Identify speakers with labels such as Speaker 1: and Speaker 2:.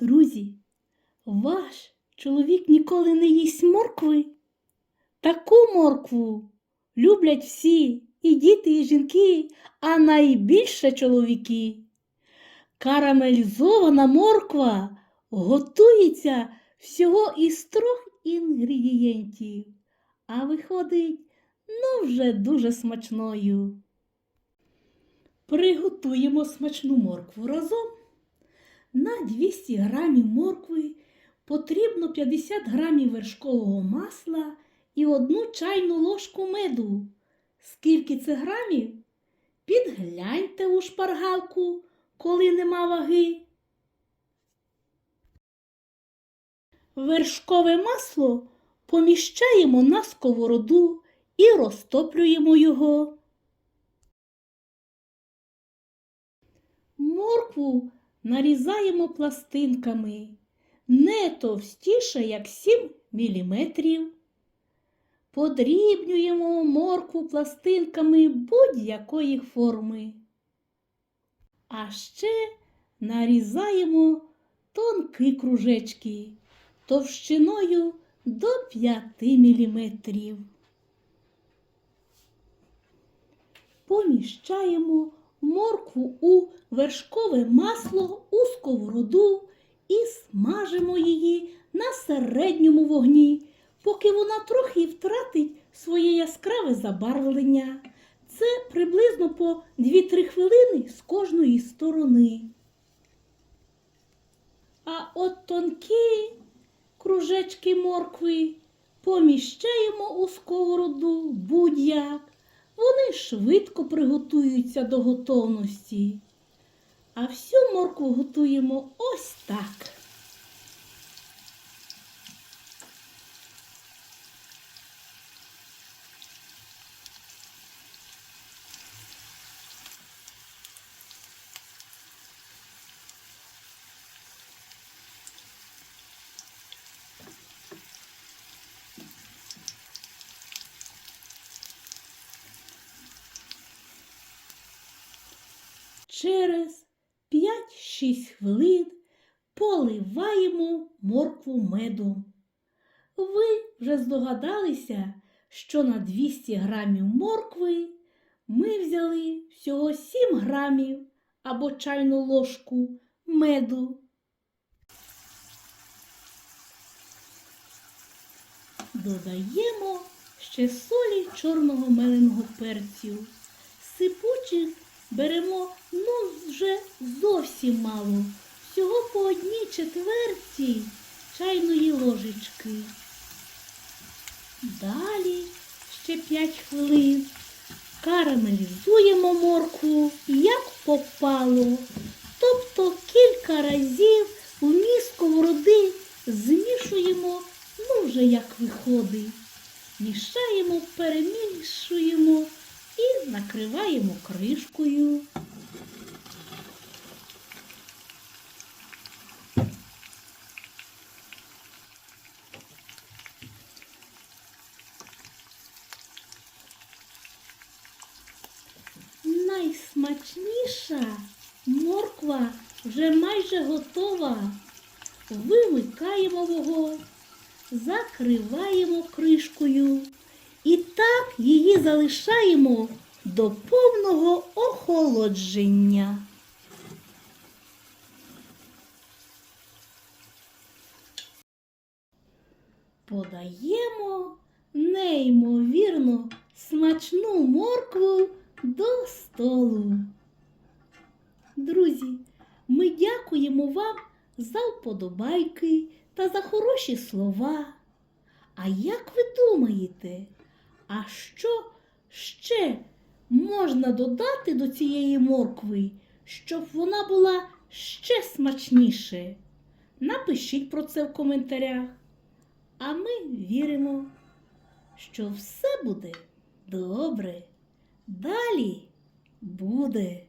Speaker 1: Друзі, ваш чоловік ніколи не їсть моркви? Таку моркву люблять всі, і діти, і жінки, а найбільше чоловіки. Карамелізована морква готується всього із трьох інгредієнтів, а виходить, ну вже дуже смачною. Приготуємо смачну моркву разом. На 200 грамів моркви потрібно 50 грамів вершкового масла і одну чайну ложку меду. Скільки це грамів? Підгляньте у шпаргалку, коли нема ваги. Вершкове масло поміщаємо на сковороду і розтоплюємо його. Моркву нарізаємо пластинками не товстіше, як 7 мм. Подрібнюємо моркву пластинками будь-якої форми. А ще нарізаємо тонкі кружечки товщиною до 5 мм. Поміщаємо моркву у вершкове масло у сковороду і смажимо її на середньому вогні, поки вона трохи втратить своє яскраве забарвлення. Це приблизно по 2-3 хвилини з кожної сторони. А от тонкі кружечки моркви поміщаємо у сковороду будь-як. Швидко приготуються до готовності. А всю моркву готуємо ось так. Через 5-6 хвилин поливаємо моркву медом. Ви вже здогадалися, що на 200 грамів моркви ми взяли всього 7 грамів або чайну ложку меду. Додаємо ще солі чорного меленого перцю. Сипучих беремо ну вже зовсім мало, всього по одній четверті чайної ложечки. Далі ще 5 хвилин карамелізуємо моркву як попало, тобто кілька разів у міст сковороди змішуємо, ну вже як виходить. Мішаємо, перемішуємо і накриваємо кришкою. Найсмачніша морква вже майже готова. Вимикаємо вогонь, закриваємо кришкою. І так її залишаємо до повного охолодження. Подаємо неймовірно смачну моркву до столу. Друзі, ми дякуємо вам за вподобайки та за хороші слова. А як ви думаєте, а що ще можна додати до цієї моркви, щоб вона була ще смачніше? Напишіть про це в коментарях. А ми віримо, що все буде добре. Далі буде.